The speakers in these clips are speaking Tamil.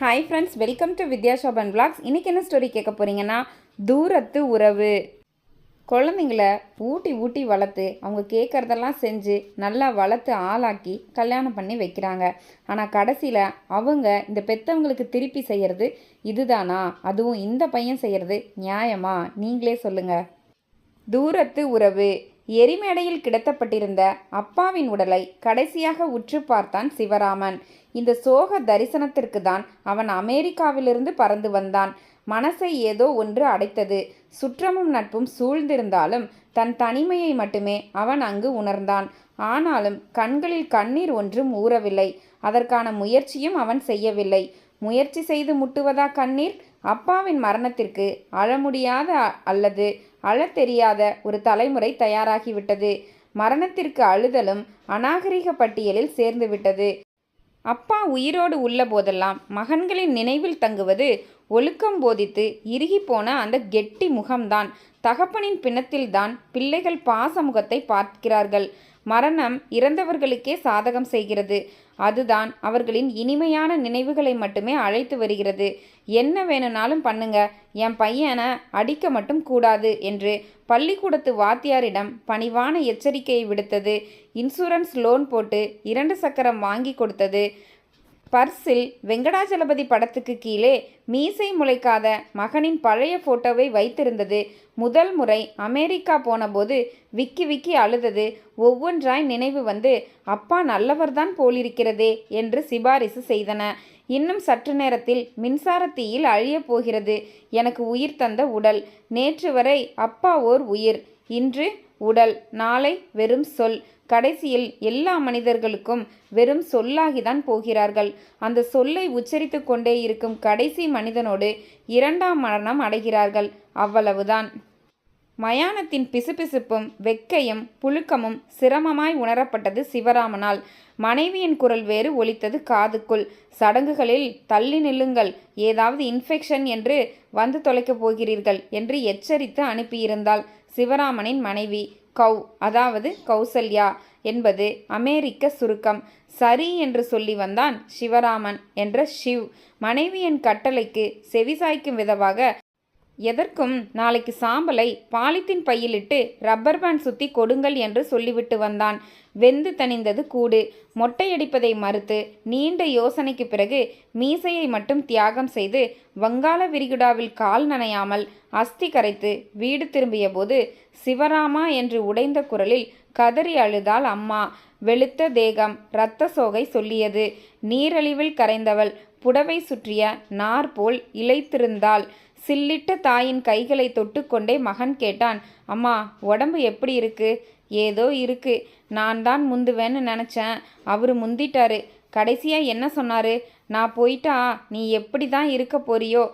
Hi friends welcome to Vidya Shoban blogs இன்னைக்கு என்ன ஸ்டோரி கேட்க போகிறீங்கன்னா தூரத்து உறவு. குழந்தைங்கள ஊட்டி ஊட்டி வளர்த்து அவங்க கேட்குறதெல்லாம் செஞ்சு நல்லா வளர்த்து ஆளாக்கி கல்யாணம் பண்ணி வைக்கிறாங்க. ஆனால் கடைசியில் அவங்க இந்த பெத்தவங்களுக்கு திருப்பி செய்கிறது இதுதானா? அதுவும் இந்த பையன் செய்கிறது நியாயமா? நீங்களே சொல்லுங்கள் தூரத்து உறவு. எரிமேடையில் கிடத்தப்பட்டிருந்த அப்பாவின் உடலை கடைசியாக உற்று பார்த்தான் சிவராமன். இந்த சோக தரிசனத்திற்கு தான் அவன் அமெரிக்காவிலிருந்து பறந்து வந்தான். மனசை ஏதோ ஒன்று அடைத்தது. சுற்றமும் நட்பும் சூழ்ந்திருந்தாலும் தன் தனிமையை மட்டுமே அவன் அங்கு உணர்ந்தான். ஆனாலும் கண்களில் கண்ணீர் ஒன்றும் ஊறவில்லை. அதற்கான முயற்சியும் அவன் செய்யவில்லை. முயற்சி செய்து முட்டுவதா கண்ணீர்? அப்பாவின் மரணத்திற்கு அழ முடியாத அ- அல்லது அழத் தெரியாத ஒரு தலைமுறை தயாராகிவிட்டது. மரணத்திற்கு அழுதலும் அநாகரிக பட்டியலில் சேர்ந்துவிட்டது. அப்பா உயிரோடு உள்ள போதெல்லாம் மகன்களின் நினைவில் தங்குவது ஒழுக்கம் போதித்து இறுகிப்போன அந்த கெட்டி முகம்தான். தகப்பனின் பிணத்தில்தான் பிள்ளைகள் பாசமுகத்தை பார்க்கிறார்கள். மரணம் இறந்தவர்களுக்கே சாதகம் செய்கிறது. அதுதான் அவர்களின் இனிமையான நினைவுகளை மட்டுமே அழைத்து வருகிறது. என்ன வேணும்னாலும் பண்ணுங்க. என் பையனை அடிக்க மட்டும் கூடாது என்று பள்ளிக்கூடத்து வாத்தியாரிடம் பணிவான எச்சரிக்கையை விடுத்தது. இன்சூரன்ஸ் லோன் போட்டு இரண்டு சக்கரம் வாங்கி கொடுத்தது. பர்ஸில் வெங்கடாஜலபதி படத்துக்கு கீழே மீசை முளைக்காத மகனின் பழைய போட்டோவை வைத்திருந்தது. முதல் முறை அமெரிக்கா போனபோது விக்கி விக்கி அழுதது. ஒவ்வொன்றாய் நினைவு வந்து அப்பா நல்லவர்தான் போலிருக்கிறதே என்று சிபாரிசு செய்தன. இன்னும் சற்று நேரத்தில் மின்சார தீயில் அழியப் போகிறது. எனக்கு உயிர் தந்த உடல். நேற்று வரை அப்பா ஓர் உயிர். இன்று உடல். நாளை வெறும் சொல். கடைசியில் எல்லா மனிதர்களுக்கும் வெறும் சொல்லாகிதான் போகிறார்கள். அந்த சொல்லை உச்சரித்து கொண்டே இருக்கும் கடைசி மனிதனோடு இரண்டாம் மரணம் அடைகிறார்கள். அவ்வளவுதான். மயானத்தின் பிசுபிசுப்பும் வெக்கையும் புழுக்கமும் சிரமமாய் உணரப்பட்டது சிவராமனால். மனைவியின் குரல் வேறு ஒலித்தது காதுக்குள். சடங்குகளில் தள்ளி நில்லுங்கள். ஏதாவது இன்ஃபெக்ஷன் என்று வந்து தொலைக்கப் போகிறீர்கள் என்று எச்சரித்து அனுப்பியிருந்தாள் சிவராமனின் மனைவி. கௌ அதாவது கௌசல்யா என்பது அமெரிக்க சுருக்கம். சரி என்று சொல்லி வந்தான் சிவராமன் என்ற ஷிவ். மனைவியின் கட்டளைக்கு செவிசாய்க்கும் விதமாக எதற்கும் நாளைக்கு சாம்பலை பாலித்தீன் பையிலிட்டு ரப்பர் பேண்ட் சுத்தி கொடுங்கள் என்று சொல்லிவிட்டு வந்தான். வெந்து தணிந்தது கூடு. மொட்டையடிப்பதை மறுத்து நீண்ட யோசனைக்கு பிறகு மீசையை மட்டும் தியாகம் செய்து வங்காள விரிகுடாவில் கால் நனையாமல் அஸ்தி கரைத்து வீடு திரும்பிய போது சிவராமா என்று உடைந்த குரலில் கதறி அழுதாள் அம்மா. வெளுத்த தேகம் இரத்த சோகை சொல்லியது. நீரழிவில் கரைந்தவள் புடவை சுற்றிய நார் போல் இளைத்திருந்தாள். சில்லிட்ட தாயின் கைகளை தொட்டுக்கொண்டே மகன் கேட்டான் அம்மா உடம்பு எப்படி இருக்கு? ஏதோ இருக்கு. நான் தான் முந்துவேன்னு நினச்சேன். அவரு முந்திட்டாரு. கடைசியாக என்ன சொன்னாரு? நான் போயிட்டா நீ எப்படி தான் இருக்க போறியோ?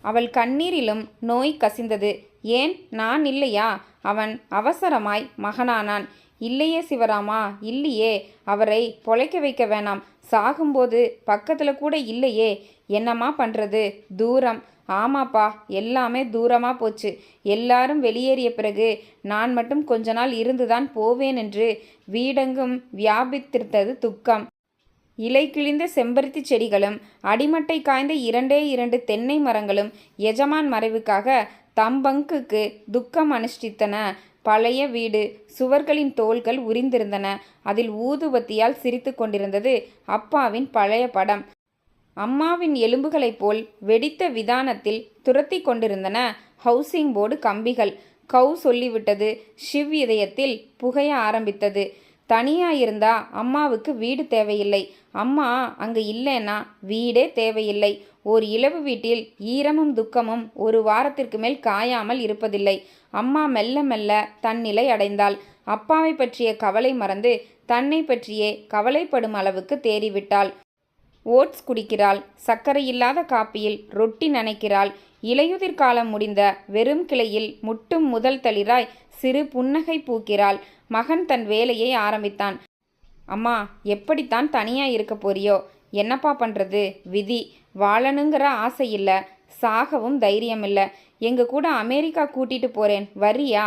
அவள் கண்ணீரிலும் நோய் கசிந்தது. ஏன்? நான் இல்லையா? அவன் அவசரமாய் மகனானான். இல்லையே சிவராமா இல்லையே. அவரை பொழைக்க வைக்க வேணாம். சாகும்போது பக்கத்தில் கூட இல்லையே. என்னம்மா பண்ணுறது தூரம். ஆமாப்பா எல்லாமே தூரமாக போச்சு. எல்லாரும் வெளியேறிய பிறகு நான் மட்டும் கொஞ்ச நாள் இருந்துதான் போவேன் என்று வீடெங்கும் வியாபித்திருந்தது துக்கம். இலை கிழிந்த செம்பருத்தி செடிகளும் அடிமட்டை காய்ந்த இரண்டே இரண்டு தென்னை மரங்களும் எஜமான் மறைவுக்காக தம்பங்குக்கு துக்கம் அனுஷ்டித்தன. பழைய வீடு. சுவர்களின் தோள்கள் உரிந்திருந்தன. அதில் ஊதுபத்தியால் சிரித்து கொண்டிருந்தது அப்பாவின் பழைய படம். அம்மாவின் எலும்புகளைப் போல் வெடித்த விதானத்தில் துரத்தி கொண்டிருந்தன ஹவுசிங் போர்டு கம்பிகள். கவு சொல்லிவிட்டது. ஷிவ் இதயத்தில் புகைய ஆரம்பித்தது. தனியாயிருந்தா அம்மாவுக்கு வீடு தேவையில்லை. அம்மா அங்கு இல்லைன்னா வீடே தேவையில்லை. ஓர் இலவு வீட்டில் ஈரமும் துக்கமும் ஒரு வாரத்திற்கு மேல் காயாமல் இருப்பதில்லை. அம்மா மெல்ல மெல்ல தன்னிலை அடைந்தாள். அப்பாவை பற்றிய கவலை மறந்து தன்னை பற்றியே கவலைப்படும் அளவுக்கு தேறிவிட்டாள். ஓட்ஸ் குடிக்கிறாள். சர்க்கரை இல்லாத காப்பியில் ரொட்டி நனைக்கிறாள். இலையுதிர் காலம் முடிந்த வெறும் கிளையில் முட்டும் முதல் தளிராய் சிறு புன்னகை பூக்கிறாள். மகன் தன் வேலையை ஆரம்பித்தான். அம்மா எப்படித்தான் தனியா இருக்க போறியோ? என்னப்பா பண்ணுறது விதி. வாழணுங்கிற ஆசை இல்லை. சாகவும் தைரியம் இல்லை. எங்கள் கூட அமெரிக்கா கூட்டிட்டு போகிறேன் வரியா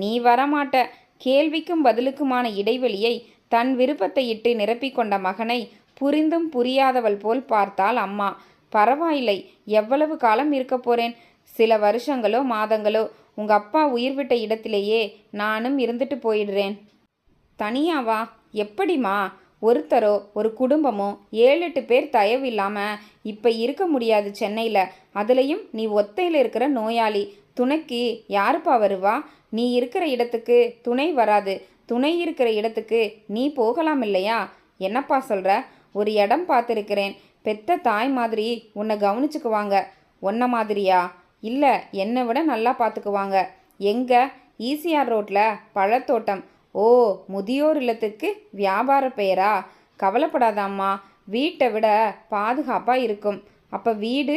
நீ வரமாட்ட. கேள்விக்கும் பதிலுக்குமான இடைவெளியை தன் விருப்பத்தை இட்டு நிரப்பிக்கொண்ட மகனை புரிந்தும் புரியாதவள் போல் பார்த்தாள் அம்மா. பரவாயில்லை. எவ்வளவு காலம் இருக்க போறேன்? சில வருஷங்களோ மாதங்களோ உங்க அப்பா உயிர் விட்ட இடத்திலேயே நானும் இருந்துட்டு போயிடுறேன். தனியாவா எப்படிம்மா? ஒருத்தரோ ஒரு குடும்பமோ ஏழு எட்டு பேர் தயவு இல்லாமல் இப்போ இருக்க முடியாது சென்னையில். அதுலேயும் நீ ஒத்தையில் இருக்கிற நோயாளி. துணைக்கு யாருப்பா வருவா? நீ இருக்கிற இடத்துக்கு துணை வராது. துணை இருக்கிற இடத்துக்கு நீ போகலாம் இல்லையா? என்னப்பா சொல்கிற ஒரு இடம் பார்த்துருக்கிறேன். பெத்த தாய் மாதிரி உன்னை கவனிச்சுக்குவாங்க. உன்ன மாதிரியா? இல்லை என்னை விட நல்லா பார்த்துக்குவாங்க. எங்கே? ஈசிஆர் ரோட்டில் பழத்தோட்டம். ஓ முதியோர் இல்லத்துக்கு வியாபார பெயரா? கவலைப்படாதாம்மா. வீட்டை விட பாதுகாப்பாக இருக்கும். அப்போ வீடு?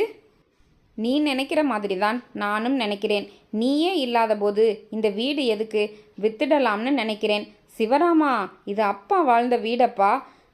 நீ நினைக்கிற மாதிரி தான் நானும் நினைக்கிறேன். நீயே இல்லாத போது இந்த வீடு எதுக்கு? வித்துடலாம்னு நினைக்கிறேன். சிவராமா இது அப்பா வாழ்ந்த வீடப்பா?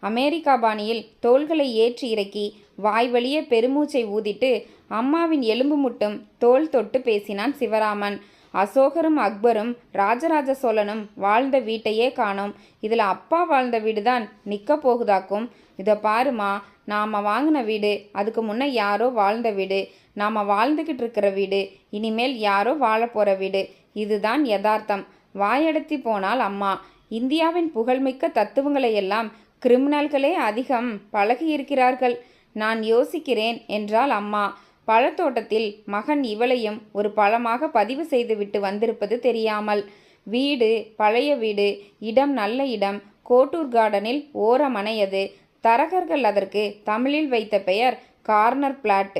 அமெரிக்கா பாணியில் தோள்களை ஏற்றி இறக்கி வாய் வழியே பெருமூச்சை ஊதிட்டு அம்மாவின் எலும்பு முட்டும் தோல் தொட்டு பேசினான் சிவராமன். அசோகரும் அக்பரும் ராஜராஜ சோழனும் வாழ்ந்த வீட்டையே காணோம். இதில் அப்பா வாழ்ந்த வீடு தான் நிற்க போகுதாக்கும். இதை பாருமா நாம் வாங்கின வீடு அதுக்கு முன்னே யாரோ வாழ்ந்த வீடு நாம் வாழ்ந்துக்கிட்டு இருக்கிற வீடு இனிமேல் யாரோ வாழ போகிற வீடு இதுதான் யதார்த்தம். வாயடத்தி போனால் அம்மா இந்தியாவின் புகழ்மிக்க தத்துவங்களை எல்லாம் கிரிமினல்களே அதிகம் பழகியிருக்கிறார்கள். நான் யோசிக்கிறேன் என்றால் அம்மா பழத்தோட்டத்தில் மகன் இவளையும் ஒரு பழமாக பதிவு செய்துவிட்டு வந்திருப்பது தெரியாமல் வீடு பழைய வீடு இடம் நல்ல இடம் கோட்டூர் கார்டனில் ஓரமனையது தரகர்கள் அதற்கு தமிழில் வைத்த பெயர் கார்னர் பிளாட்.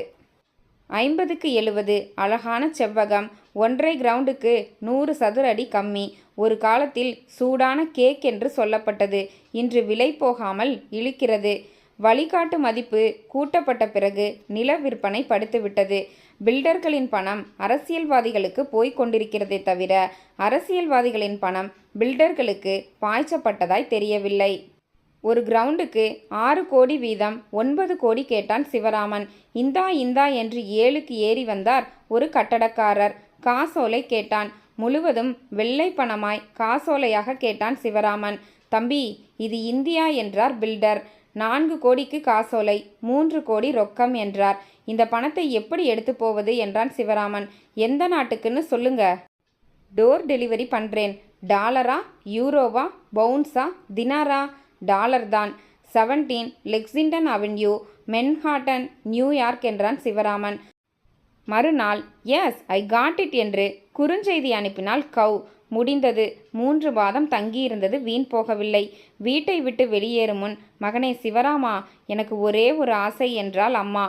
ஐம்பதுக்கு எழுவது அழகான செவ்வகம் ஒன்றரை கிரவுண்டுக்கு நூறு சதுர அடி கம்மி ஒரு காலத்தில் சூடான கேக் என்று சொல்லப்பட்டது இன்று விலை போகாமல் இழுக்கிறது. வழிகாட்டு மதிப்பு கூட்டப்பட்ட பிறகு நில விற்பனை படுத்துவிட்டது. பில்டர்களின் பணம் அரசியல்வாதிகளுக்கு போய்க் கொண்டிருக்கிறதே தவிர அரசியல்வாதிகளின் பணம் பில்டர்களுக்கு பாய்ச்சப்பட்டதாய் தெரியவில்லை. ஒரு கிரவுண்டுக்கு ஆறு கோடி வீதம் ஒன்பது கோடி கேட்டான் சிவராமன். இந்தா இந்தா என்று ஏழுக்கு ஏறி வந்தார் ஒரு கட்டடக்காரர். காசோலை கேட்டான். முழுவதும் வெள்ளை பணமாய் காசோலையாக கேட்டான் சிவராமன். தம்பி இது இந்தியா என்றார் பில்டர். நான்கு கோடிக்கு காசோலை மூன்று கோடி ரொக்கம் என்றார். இந்த பணத்தை எப்படி எடுத்து போவது என்றான் சிவராமன். எந்த நாட்டுக்குன்னு சொல்லுங்க. டோர் டெலிவரி பண்ணுறேன் டாலரா யூரோவா பவுன்ஸா தினாரா? டாலர் தான். Seventeen Lexington avenue Manhattan New York என்றான் சிவராமன். மறுநாள் எஸ் ஐ காட் இட் என்று குறுஞ்செய்தி அனுப்பினாள் கவ் முடிந்தது. மூன்று மாதம் தங்கியிருந்தது வீண் போகவில்லை. வீட்டை விட்டு வெளியேறும் முன் மகனே சிவராமா எனக்கு ஒரே ஒரு ஆசை என்றாள் அம்மா.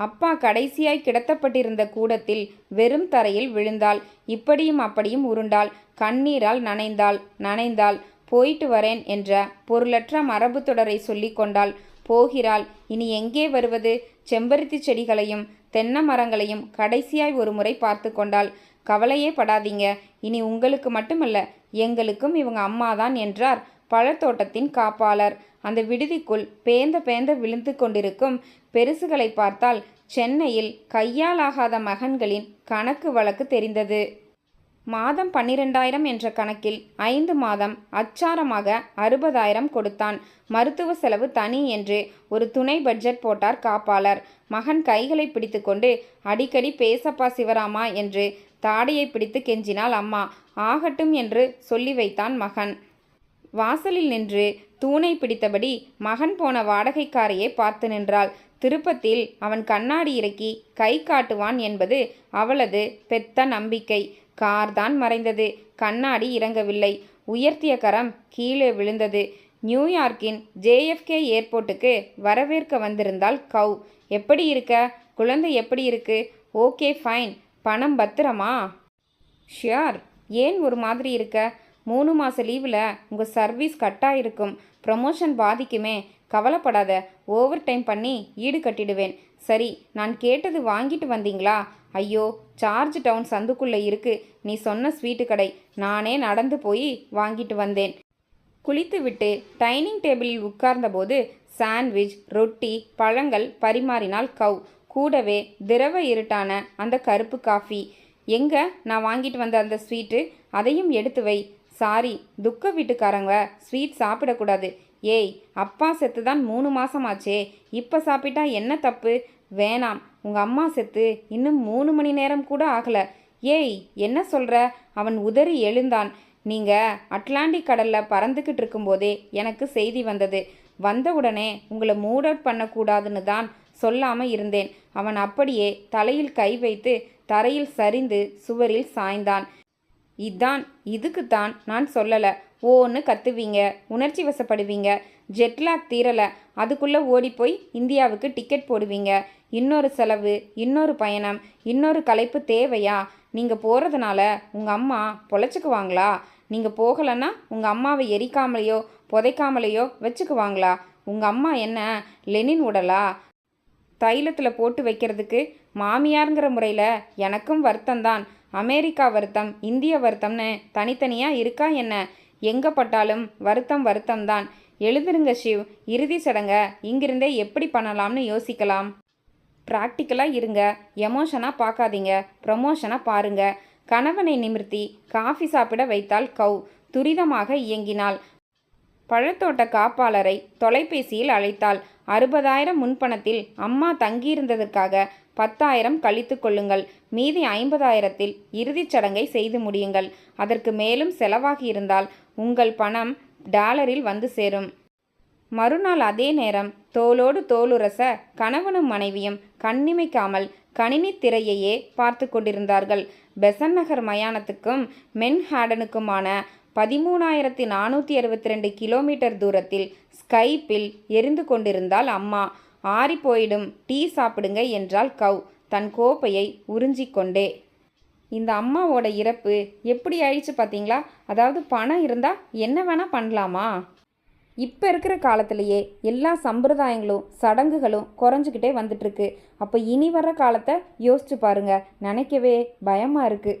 அப்பா கடைசியாய் கிடத்தப்பட்டிருந்த கூடத்தில் வெறும் தரையில் விழுந்தாள். இப்படியும் அப்படியும் உருண்டாள். கண்ணீரால் நனைந்தாள். நனைந்தாள். போயிட்டு வரேன் என்ற பொருளற்ற மரபு தொடரை சொல்லி கொண்டாள். போகிறாள். இனி எங்கே வருவது? செம்பருத்தி செடிகளையும் தென்னை மரங்களையும் கடைசியாய் ஒரு முறை பார்த்து கொண்டாள். கவலையே படாதீங்க. இனி உங்களுக்கு மட்டுமல்ல எங்களுக்கும் இவங்க அம்மாதான் என்றார் பழத்தோட்டத்தின் காப்பாளர். அந்த விடுதிக்குள் பேந்த பேந்த விழுந்து கொண்டிருக்கும் பெருசுகளை பார்த்தால் சென்னையில் கையாலாகாத மகன்களின் கணக்கு வழக்கு தெரிந்தது. மாதம் பன்னிரெண்டாயிரம் என்ற கணக்கில் ஐந்து மாதம் அச்சாரமாக அறுபதாயிரம் கொடுத்தான். மருத்துவ செலவு தனி என்று ஒரு துணை பட்ஜெட் போட்டார் காப்பாளர். மகன் கைகளை பிடித்துக்கொண்டு அடிக்கடி பேசப்பா சிவராமா என்று தாடியை பிடித்து கெஞ்சினாள் அம்மா. ஆகட்டும் என்று சொல்லி வைத்தான் மகன். வாசலில் நின்று தூணை பிடித்தபடி மகன் போன வாடகைக்காரையே பார்த்து நின்றாள். திருப்பத்தில் அவன் கண்ணாடி இறக்கி கை காட்டுவான் என்பது அவளது பெத்த நம்பிக்கை. கார்தான் மறைந்தது. கண்ணாடி இறங்கவில்லை. உயர்த்திய கரம் கீழே விழுந்தது. நியூயார்க்கின் ஜேஎஃப்கே ஏர்போர்ட்டுக்கு வரவேற்க வந்திருந்தாள் கவ் எப்படி இருக்க? குழந்தை எப்படி இருக்கு? Okay fine. பணம் பத்திரமா? ஷியார் ஏன் ஒரு மாதிரி இருக்க? மூணு மாத லீவில் உங்கள் சர்வீஸ் கட்டாக இருக்கும். ப்ரமோஷன் பாதிக்குமே. கவலைப்படாத ஓவர் டைம் பண்ணி ஈடு கட்டிடுவேன். சரி நான் கேட்டது வாங்கிட்டு வந்தீங்களா? ஐயோ சார்ஜ் டவுன் சந்துக்குள்ளே இருக்கு. நீ சொன்ன ஸ்வீட்டு கடை. நானே நடந்து போய் வாங்கிட்டு வந்தேன். குளித்துவிட்டு டைனிங் டேபிளில் உட்கார்ந்தபோது சாண்ட்விச் ரொட்டி பழங்கள் பரிமாறினால் கவ். கூடவே திரவ இருட்டான அந்த கருப்பு காஃபி. எங்க? நான் வாங்கிட்டு வந்த அந்த ஸ்வீட்டு. அதையும் எடுத்து வை. சாரி துக்க வீட்டுக்காரங்க ஸ்வீட் சாப்பிடக்கூடாது. ஏய் அப்பா செத்து தான் மூணு மாசமாச்சே. இப்போ சாப்பிட்டா என்ன தப்பு? வேணாம் உங்கள் அம்மா செத்து இன்னும் மூணு மணி நேரம் கூட ஆகல. ஏய் என்ன சொல்ற? அவன் உதறி எழுந்தான். நீங்க அட்லாண்டிக் கடல்ல பறந்துக்கிட்டு இருக்கும்போதே எனக்கு செய்தி வந்தது. வந்தவுடனே உங்களை மூட் அவுட் பண்ணக்கூடாதுன்னு தான் சொல்லாம இருந்தேன். அவன் அப்படியே தலையில் கை வைத்து தரையில் சரிந்து சுவரில் சாய்ந்தான். இதான் இதுக்குத்தான் நான் சொல்லலை. ஓன்னு கத்துவீங்க உணர்ச்சி வசப்படுவீங்க ஜெட்லாக் தீரலை. அதுக்குள்ளே ஓடிப்போய் இந்தியாவுக்கு டிக்கெட் போடுவீங்க. இன்னொரு செலவு இன்னொரு பயணம் இன்னொரு களைப்பு தேவையா? நீங்கள் போகிறதுனால உங்கள் அம்மா பொழைச்சிக்குவாங்களா? நீங்கள் போகலைன்னா உங்கள் அம்மாவை எரிக்காமலையோ புதைக்காமலையோ வச்சுக்குவாங்களா? உங்கள் அம்மா என்ன லெனின் உடலா? தைலத்தில் போட்டு வைக்கிறதுக்கு மாமியாருங்கிற முறையில் எனக்கும் வருத்தம்தான். அமெரிக்கா வருத்தம் இந்திய வருத்தம்னு தனித்தனியாக இருக்கா என்ன? எங்கே பட்டாலும் வருத்தம் வருத்தம்தான். எழுதுருங்க ஷிவ் இறுதி சடங்கை இங்கிருந்தே எப்படி பண்ணலாம்னு யோசிக்கலாம். ப்ராக்டிக்கலாக இருங்க எமோஷனாக பார்க்காதீங்க ப்ரமோஷனாக பாருங்க. கணவனை நிமிர்த்தி காஃபி சாப்பிட வைத்தால் கவ் துரிதமாக இயங்கினாள் பழத்தோட்ட காப்பாளரை தொலைபேசியில் அழைத்தாள். அறுபதாயிரம் முன்பணத்தில் அம்மா தங்கியிருந்ததற்காக பத்தாயிரம் கழித்து கொள்ளுங்கள். மீதி ஐம்பதாயிரத்தில் இறுதிச் சடங்கை செய்து முடியுங்கள். அதற்கு மேலும் செலவாகியிருந்தால் உங்கள் பணம் டாலரில் வந்து சேரும். மறுநாள் அதே நேரம் தோளோடு தோளுரச கணவனும் மனைவியும் கண்ணிமைக்காமல் கணினி திரையையே பார்த்து கொண்டிருந்தார்கள். பெசன் நகர் மயானத்துக்கும் மென்ஹாடனுக்குமான பதிமூணாயிரத்தி நானூற்றி அறுபத்தி ரெண்டு கிலோமீட்டர் தூரத்தில் ஸ்கைப்பில் எரிந்து கொண்டிருந்தால் அம்மா ஆறி போயிடும் டீ சாப்பிடுங்க என்றால் கவ் தன் கோப்பையை உறிஞ்சிக்கொண்டே. இந்த அம்மாவோட இறப்பு எப்படி ஆயிடுச்சு பார்த்தீங்களா அதாவது பணம் இருந்தால் என்ன வேணால் பண்ணலாமா? இப்போ இருக்கிற காலத்திலேயே எல்லா சம்பிரதாயங்களும் சடங்குகளும் குறைஞ்சிக்கிட்டே வந்துட்டுருக்கு அப்போ இனி வர்ற காலத்தை யோசிச்சு பாருங்கள் நினைக்கவே பயமாக இருக்குது